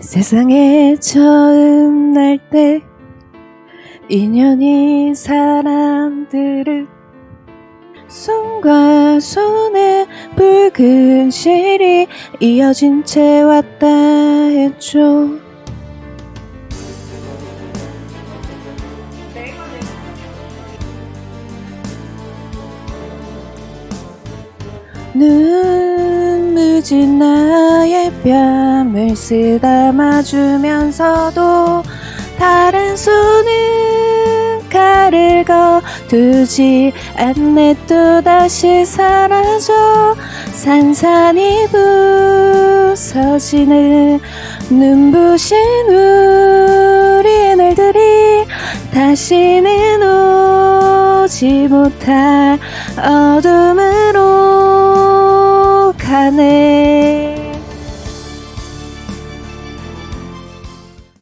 세상에 처음 날 때 인연이 사람들을 손과 손에 붉은 실이 이어진 채 왔다 했죠. 눈 무진 나의 뺨을 쓰다마주면서도 다른 손은 칼을 거두지 않네. 또다시 사라져 산산이 부서지는 눈부신 우리의 날들이 다시는 오지 못할 어둠으로 가네